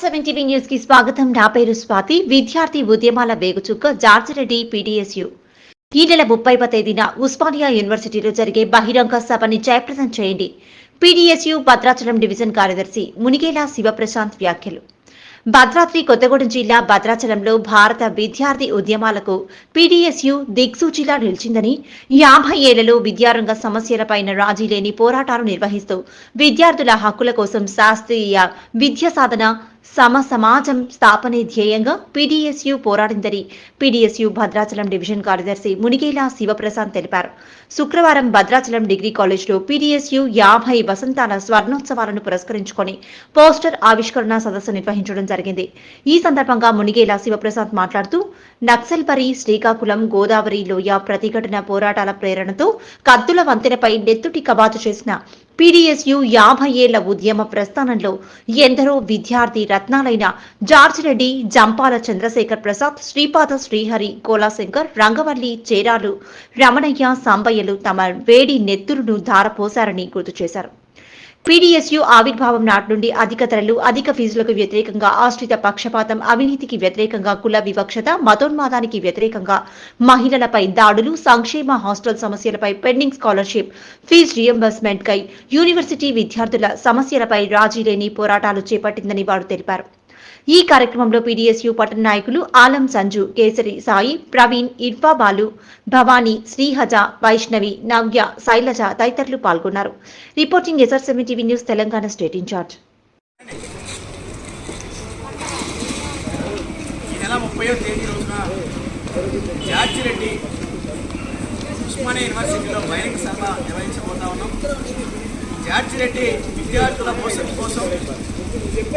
Seven TV న్యూస్కి స్వాగతం. నా పేరు స్వాతి. విద్యార్థి ఉద్యమాల వేగుచుక్క జార్జిరెడ్డి పీడీఎస్యు. ఈ నెల ముప్పైవ తేదీన ఉస్మానియా యూనివర్సిటీలో జరిగే బహిరంగ సభని జయప్రదం చేయండి. పీడీఎస్యు భద్రాచలం డివిజన్ కార్యదర్శి మునిగేలా శివప్రశాంత్ వ్యాఖ్యలు. భద్రాద్రి కొత్తగూడెం జిల్లా భద్రాచలంలో భారత విద్యార్థి ఉద్యమాలకు పీడీఎస్యు దిక్సూచిలా నిలిచిందని యాభై ఏళ్ళలో విద్యారంగ సమస్యలపైన రాజీ లేని పోరాటాలు నిర్వహిస్తూ విద్యార్థుల హక్కుల కోసం శాస్త్రీయ విద్య సాధన సమ సమాజం స్థాపనే ధ్యేయంగా పీడీఎస్యు పోరాడిందని పీడీఎస్యు భద్రాచలం డివిజన్ కార్యదర్శి మునిగేల శివప్రసాద్ తెలిపారు. శుక్రవారం భద్రాచలం డిగ్రీ కాలేజ్లో పీడీఎస్యు యాభై వసంతాల స్వర్ణోత్సవాలను పురస్కరించుకొని పోస్టర్ ఆవిష్కరణ సదస్సు నిర్వహించడం జరిగింది. ఈ సందర్భంగా మునిగేలా శివప్రసాద్ మాట్లాడుతూ నక్సల్బరి శ్రీకాకుళం గోదావరి లోయ ప్రతిఘటన పోరాటాల ప్రేరణతో కత్తుల వంతెనపై నెత్తుటి కబాతు చేసిన పీడీఎస్యు యాభై ఏళ్ళ ఉద్యమ ప్రస్థానంలో ఎందరో విద్యార్థి రత్నాలైన జార్జ్ రెడ్డి జంపాల చంద్రశేఖర్ ప్రసాద్ శ్రీపాద శ్రీహరి కోలాశంకర్ రంగవల్లి చేరాలు రమణయ్య సాంబయ్యలు తమ వేడి నెత్తురును ధారపోశారని గుర్తు చేశారు. పీడీఎస్యు ఆవిర్భావం నాటి నుండి అధిక ధరలు అధిక ఫీజులకు వ్యతిరేకంగా ఆశ్రిత పక్షపాతం అవినీతికి వ్యతిరేకంగా కుల వివక్షత మతోన్మాదానికి వ్యతిరేకంగా మహిళలపై దాడులు సంక్షేమ హాస్టల్ సమస్యలపై పెండింగ్ స్కాలర్షిప్ ఫీజు రియంబర్స్మెంట్ కై యూనివర్సిటీ విద్యార్థుల సమస్యలపై రాజీ లేని పోరాటాలు చేపట్టిందని వారు తెలిపారు. ఈ కార్యక్రమంలో పీడీఎస్యు పట్టణ నాయకులు ఆలం సంజు కేసరి సాయి ప్రవీణ్ ఇర్ఫాబాలు భవానీ శ్రీహజ వైష్ణవి నవ్య శైలజ తదితరులు పాల్గొన్నారు. Reporting SR TV news Telangana state incharge George Reddy Osmania యూనివర్సిటీలో బహిరంగ సభ నిర్వహించబోతా ఉన్నాం. జార్జి విద్యార్థుల భవిష్యత్తు కోసం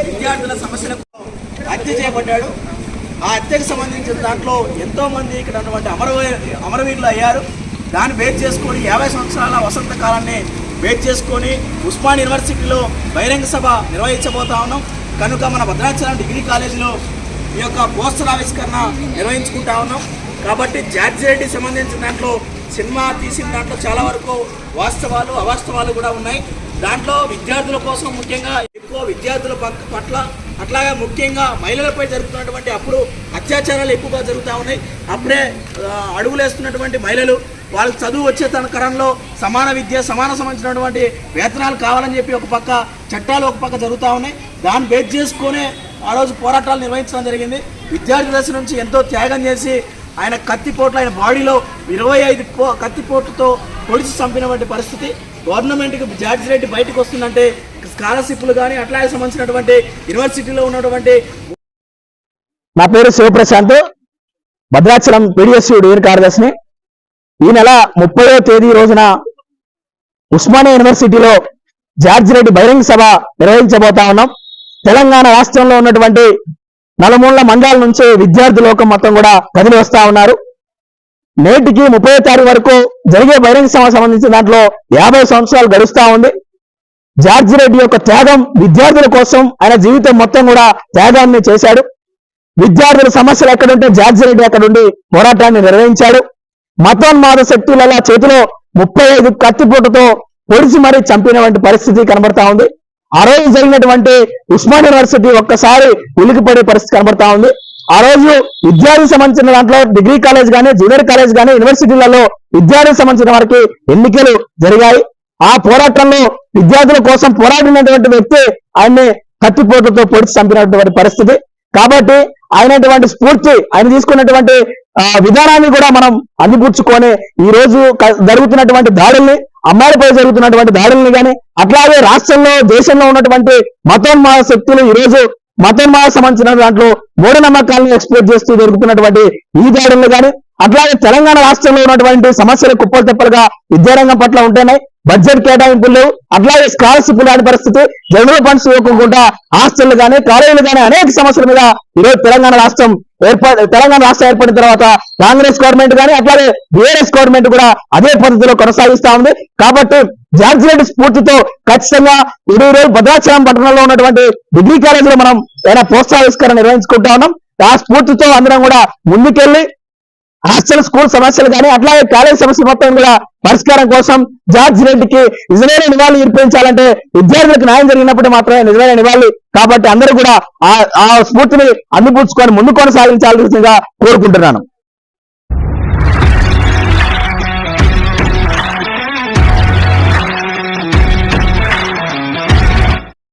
విద్యార్థుల సమస్యలకు హత్య చేయబడ్డాడు. ఆ హత్యకు సంబంధించిన దాంట్లో ఎంతోమంది ఇక్కడ ఉన్నటువంటి అమరవీ అమరవీరులు అయ్యారు. దాన్ని వేట్ చేసుకొని యాభై సంవత్సరాల వసంత కాలాన్ని వేట్ చేసుకొని ఉస్మాన్ యూనివర్సిటీలో బహిరంగ సభ నిర్వహించబోతా ఉన్నాం. కనుక మన భద్రాచలం డిగ్రీ కాలేజీలో ఈ యొక్క పోస్టర్ ఆవిష్కరణ నిర్వహించుకుంటా ఉన్నాం. కాబట్టి జార్జి రెడ్డి సంబంధించిన దాంట్లో సినిమా తీసిన దాంట్లో చాలా వరకు వాస్తవాలు అవాస్తవాలు కూడా ఉన్నాయి. దాంట్లో విద్యార్థుల కోసం ముఖ్యంగా ఎక్కువ విద్యార్థుల పట్ల అట్లాగే ముఖ్యంగా మహిళలపై జరుగుతున్నటువంటి అప్పుడు అత్యాచారాలు ఎక్కువగా జరుగుతూ ఉన్నాయి. అప్పుడే అడుగులేస్తున్నటువంటి మహిళలు వాళ్ళకి చదువు వచ్చే తన కరంలో సమాన విద్య సమాన సంబంధించినటువంటి వేతనాలు కావాలని చెప్పి ఒక పక్క చట్టాలు ఒక పక్క జరుగుతూ ఉన్నాయి. దాన్ని బేస్ చేసుకునే ఆ రోజు పోరాటాలు నిర్వహించడం జరిగింది. విద్యార్థి దశ నుంచి ఎంతో త్యాగం చేసి ఆయన కత్తిపోట్లు ఆయన బాడీలో ఇరవై ఐదు కత్తిపోట్లతో పొడిచి చంపినటువంటి పరిస్థితి. గవర్నమెంట్కి జార్జి రెడ్డి బయటకు వస్తుందంటే స్కాలర్షిప్లు కానీ అట్లాగే సంబంధించినటువంటి యూనివర్సిటీలో ఉన్నటువంటి నా పేరు శివప్రశాంత్. భద్రాచలం పీడిఎస్యు డివిజన్ కార్యదర్శిని. ఈ నెల ముప్పయో తేదీ రోజున ఉస్మానియా యూనివర్సిటీలో జార్జి రెడ్డి బహిరంగ సభ నిర్వహించబోతా ఉన్నాం. తెలంగాణ రాష్ట్రంలో ఉన్నటువంటి నలుమూల మండలాల నుంచి విద్యార్థి లోకం మొత్తం కూడా కదిలి వస్తా ఉన్నారు. నేటికి ముప్పై తారీఖు వరకు జరిగే బహిరంగ సభ సంబంధించిన దాంట్లో యాభై సంవత్సరాలు గడుస్తా ఉంది. జార్జి రెడ్డి యొక్క త్యాగం విద్యార్థుల కోసం ఆయన జీవితం మొత్తం కూడా త్యాగాన్ని చేశాడు. విద్యార్థుల సమస్యలు ఎక్కడుంటే జార్జి రెడ్డి అక్కడుండి పోరాటాన్ని నిర్వహించాడు. మతోన్మాద శక్తుల చేతిలో ముప్పై ఐదు కత్తిపోటుతో పొడిచి మరీ చంపినటువంటి పరిస్థితి కనబడతా ఉంది. ఆ రోజు జరిగినటువంటి ఉస్మాన్ యూనివర్సిటీ ఒక్కసారి ఉలికిపడే పరిస్థితి కనబడతా ఉంది. ఆ రోజు విద్యార్థి సంబంధించిన దాంట్లో డిగ్రీ కాలేజ్ గానీ జూనియర్ కాలేజ్ గానీ యూనివర్సిటీలలో విద్యార్థికి సంబంధించిన వారికి ఎన్నికలు జరిగాయి. ఆ పోరాటంలో విద్యార్థుల కోసం పోరాడినటువంటి వ్యక్తి ఆయన్ని కత్తిపోటుతో పొడిచి చంపినటువంటి పరిస్థితి. కాబట్టి ఆయనటువంటి స్ఫూర్తి ఆయన తీసుకున్నటువంటి ఆ, విధానాన్ని కూడా మనం అందిపుచ్చుకొని ఈ రోజు జరుగుతున్నటువంటి దాడుల్ని అమ్మాయిలపై జరుగుతున్నటువంటి దాడుల్ని కానీ అట్లాగే రాష్ట్రంలో దేశంలో ఉన్నటువంటి మతోన్మాద శక్తులు ఈ రోజు మతోన్మాద సంబంధించిన దాంట్లో మూఢనమ్మకాలను ఎక్స్పోర్ట్ చేస్తూ జరుగుతున్నటువంటి ఈ దాడుల్ని కానీ అట్లాగే తెలంగాణ రాష్ట్రంలో ఉన్నటువంటి సమస్యలు కుప్పలు తెప్పలుగా విద్యారంగం పట్ల ఉంటేనే బడ్జెట్ కేటాయింపులు అట్లాగే స్కాలర్షిప్ లాంటి పరిస్థితి జనరల్ ఫండ్స్ ఇవ్వకుండా హాస్టళ్ళు కానీ కాలేజీలు కానీ అనేక సమస్యల మీద ఈరోజు తెలంగాణ రాష్ట్రం ఏర్పడి తెలంగాణ రాష్ట్రం ఏర్పడిన తర్వాత కాంగ్రెస్ గవర్నమెంట్ కానీ అట్లాగే బీఆర్ఎస్ గవర్నమెంట్ కూడా అదే పద్ధతిలో కొనసాగిస్తా ఉంది. కాబట్టి జార్జి స్ఫూర్తితో ఖచ్చితంగా ఇరవై రోజు భద్రాచలం పట్టణంలో ఉన్నటువంటి డిగ్రీ కాలేజీలో మనం ఏదైనా ప్రోత్సాహిస్కరణ నిర్వహించుకుంటా ఉన్నాం. ఆ స్ఫూర్తితో అందరం కూడా ముందుకెళ్ళి హాస్టల్ స్కూల్ సమస్యలు కానీ అట్లాగే కాలేజ్ సమస్యలు మొత్తం కూడా పరిష్కారం కోసం జార్జ్ రెడ్డికి నిజమైన నివాళులు ఇర్పించాలంటే విద్యార్థులకు న్యాయం జరిగినప్పుడు మాత్రమే నిజమైన నివాళి కాబట్టి అందరూ కూడా ఆ ఆ స్ఫూర్తిని అందిపుచ్చుకొని ముందు కొనసాగించాల్సిందిగా కోరుకుంటున్నాను.